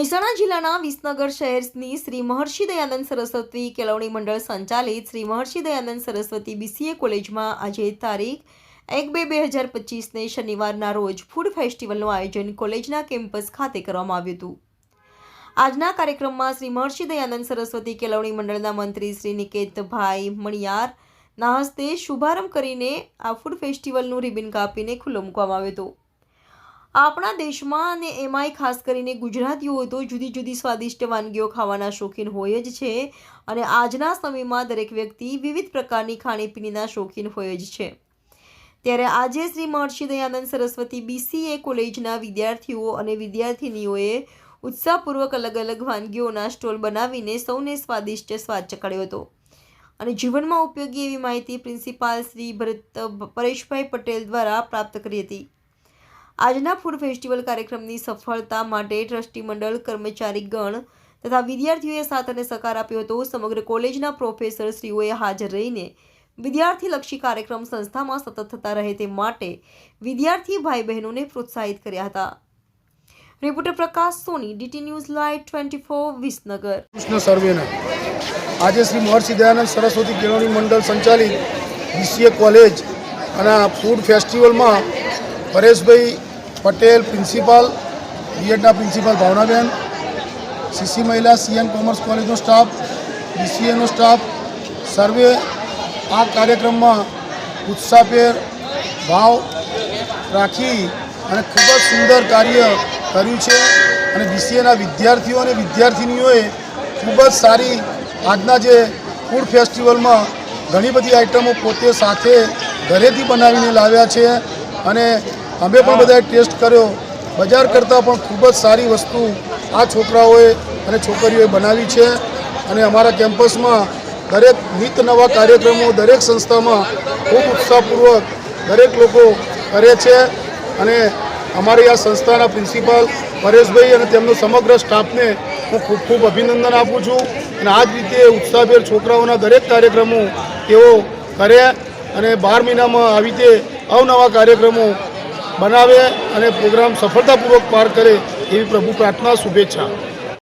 મહેસાણા જિલ્લાના વિસનગર શહેરની શ્રી મહર્ષિ દયાનંદ સરસ્વતી કેળવણી મંડળ સંચાલિત શ્રી મહર્ષિ દયાનંદ સરસ્વતી બીસીએ કોલેજમાં આજે તારીખ એક બે બે હજાર પચીસને શનિવારના રોજ ફૂડ ફેસ્ટિવલનું આયોજન કોલેજના કેમ્પસ ખાતે કરવામાં આવ્યું હતું. આજના કાર્યક્રમમાં શ્રી મહર્ષિ દયાનંદ સરસ્વતી કેળવણી મંડળના મંત્રી શ્રી નિકેતભાઈ મણિયાર, ના હસ્તે શુભારંભ કરીને આ ફૂડ ફેસ્ટિવલનું રિબિન કાપીને ખુલ્લો મૂકવામાં આવ્યો હતો. આપણા દેશમાં અને એમાંય ખાસ કરીને ગુજરાતીઓ તો જુદી જુદી સ્વાદિષ્ટ વાનગીઓ ખાવાના શોખીન હોય જ છે. અને આજના સમયમાં દરેક વ્યક્તિ વિવિધ પ્રકારની ખાણીપીણીના શોખીન હોય જ છે. ત્યારે આજે શ્રી મહર્ષિ દયાનંદ સરસ્વતી બીસીએ કોલેજના વિદ્યાર્થીઓ અને વિદ્યાર્થિનીઓએ ઉત્સાહપૂર્વક અલગ અલગ વાનગીઓના સ્ટોલ બનાવીને સૌને સ્વાદિષ્ટ સ્વાદ ચકડ્યો હતો. અને જીવનમાં ઉપયોગી એવી માહિતી પ્રિન્સિપાલ શ્રી ભરત પરેશભાઈ પટેલ દ્વારા પ્રાપ્ત કરી હતી. આજના ફૂડ ફેસ્ટિવલ કાર્યક્રમની સફળતા માટે ટ્રસ્ટી મંડળ કર્મચારીગણ તથા વિદ્યાર્થીઓએ સાથ અને સહકાર આપ્યો હતો. સમગ્ર કોલેજના પ્રોફેસર શ્રીઓએ હાજર રહીને વિદ્યાર્થીલક્ષી કાર્યક્રમ સંસ્થામાં સતત થતા રહે તે માટે વિદ્યાર્થી ભાઈ બહેનોને પ્રોત્સાહિત કર્યા હતા. Reporter Prakash Soni, DT news live twenty four Visnagar. Krishna સર્વેના. આજે શ્રી મહર્ષિ દયાનંદ સરસ્વતી કેળવણી મંડળ સંચાલિત બીસીએ કોલેજ અને ફૂડ ફેસ્ટિવલમાં પરેશભાઈ પટેલ પ્રિન્સિપાલ બીએડના પ્રિન્સિપાલ ભાવનાબેન, સીસી મહિલા, સીએન કોમર્સ કોલેજનો સ્ટાફ, બીસીએનો સ્ટાફ. સર્વે આ કાર્યક્રમમાં ઉત્સાહભેર ભાવ રાખી અને ખૂબ જ સુંદર કાર્ય કર્યું છે. અને બીસીએના વિદ્યાર્થીઓ અને વિદ્યાર્થિનીઓએ ખૂબ જ સારી આજના જે ફૂડ ફેસ્ટિવલમાં ઘણી બધી આઇટમો પોતે સાથે ઘરેથી બનાવીને લાવ્યા છે. અને અમે પણ બધાએ ટેસ્ટ કર્યો. બજાર કરતાં પણ ખૂબ જ સારી વસ્તુ આ છોકરાઓએ અને છોકરીઓએ બનાવી છે. અને અમારા કેમ્પસમાં દરેક નિત નવા કાર્યક્રમો દરેક સંસ્થામાં ખૂબ ઉત્સાહપૂર્વક દરેક લોકો કરે છે. અને અમારી આ સંસ્થાના પ્રિન્સિપાલ પરેશભાઈ અને તેમનો સમગ્ર સ્ટાફને હું ખૂબ ખૂબ અભિનંદન આપું છું. અને આ જ રીતે ઉત્સાહભેર છોકરાઓના દરેક કાર્યક્રમો તેઓ કરે. અને બાર મહિનામાં આવી રીતે અવનવા કાર્યક્રમો બનાવે અને પ્રોગ્રામ સફળતાપૂર્વક પાર કરે એવી પ્રભુ પ્રાર્થના શુભેચ્છા.